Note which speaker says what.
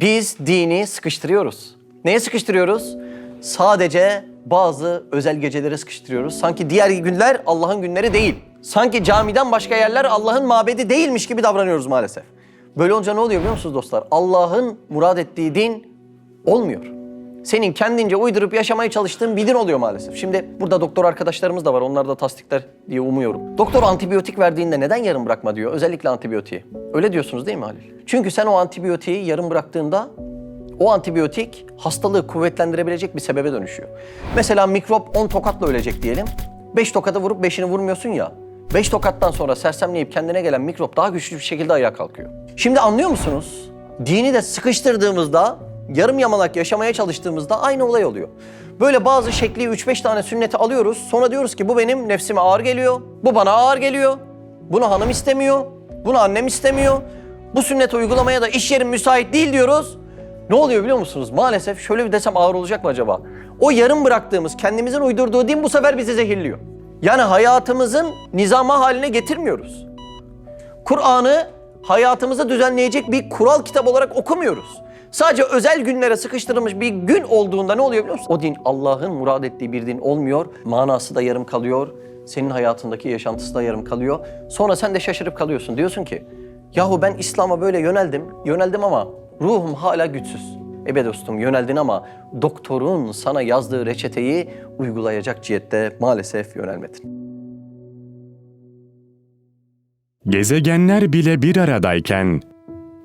Speaker 1: Biz dini sıkıştırıyoruz. Neye sıkıştırıyoruz? Sadece bazı özel gecelere sıkıştırıyoruz. Sanki diğer günler Allah'ın günleri değil. Sanki camiden başka yerler Allah'ın mabedi değilmiş gibi davranıyoruz maalesef. Böyle olunca ne oluyor biliyor musunuz dostlar? Allah'ın murad ettiği din olmuyor. Senin kendince uydurup yaşamaya çalıştığın bir din oluyor maalesef. Şimdi burada doktor arkadaşlarımız da var. Onlar da tasdikler diye umuyorum. Doktor antibiyotik verdiğinde neden yarım bırakma diyor. Özellikle antibiyotiği. Öyle diyorsunuz değil mi Halil? Çünkü sen o antibiyotiği yarım bıraktığında o antibiyotik hastalığı kuvvetlendirebilecek bir sebebe dönüşüyor. Mesela mikrop 10 tokatla ölecek diyelim. 5 tokadı vurup 5'ini vurmuyorsun ya. 5 tokattan sonra sersemleyip kendine gelen mikrop daha güçlü bir şekilde ayağa kalkıyor. Şimdi anlıyor musunuz? Dini de sıkıştırdığımızda, yarım yamalak yaşamaya çalıştığımızda aynı olay oluyor. Böyle bazı şekli 3-5 tane sünneti alıyoruz. Sonra diyoruz ki bu benim nefsime ağır geliyor. Bu bana ağır geliyor. Bunu hanım istemiyor. Bunu annem istemiyor. Bu sünneti uygulamaya da iş yerim müsait değil diyoruz. Ne oluyor biliyor musunuz? Maalesef şöyle bir desem ağır olacak mı acaba? O yarım bıraktığımız, kendimizin uydurduğu din bu sefer bizi zehirliyor. Yani hayatımızın nizama haline getirmiyoruz. Kur'an'ı hayatımızı düzenleyecek bir kural kitap olarak okumuyoruz. Sadece özel günlere sıkıştırılmış bir gün olduğunda ne oluyor biliyor musun? O din Allah'ın murad ettiği bir din olmuyor. Manası da yarım kalıyor. Senin hayatındaki yaşantısı da yarım kalıyor. Sonra sen de şaşırıp kalıyorsun. Diyorsun ki yahu ben İslam'a böyle yöneldim. Yöneldim ama ruhum hala güçsüz. E be dostum yöneldin ama doktorun sana yazdığı reçeteyi uygulayacak cihette maalesef yönelmedin.
Speaker 2: Gezegenler bile bir aradayken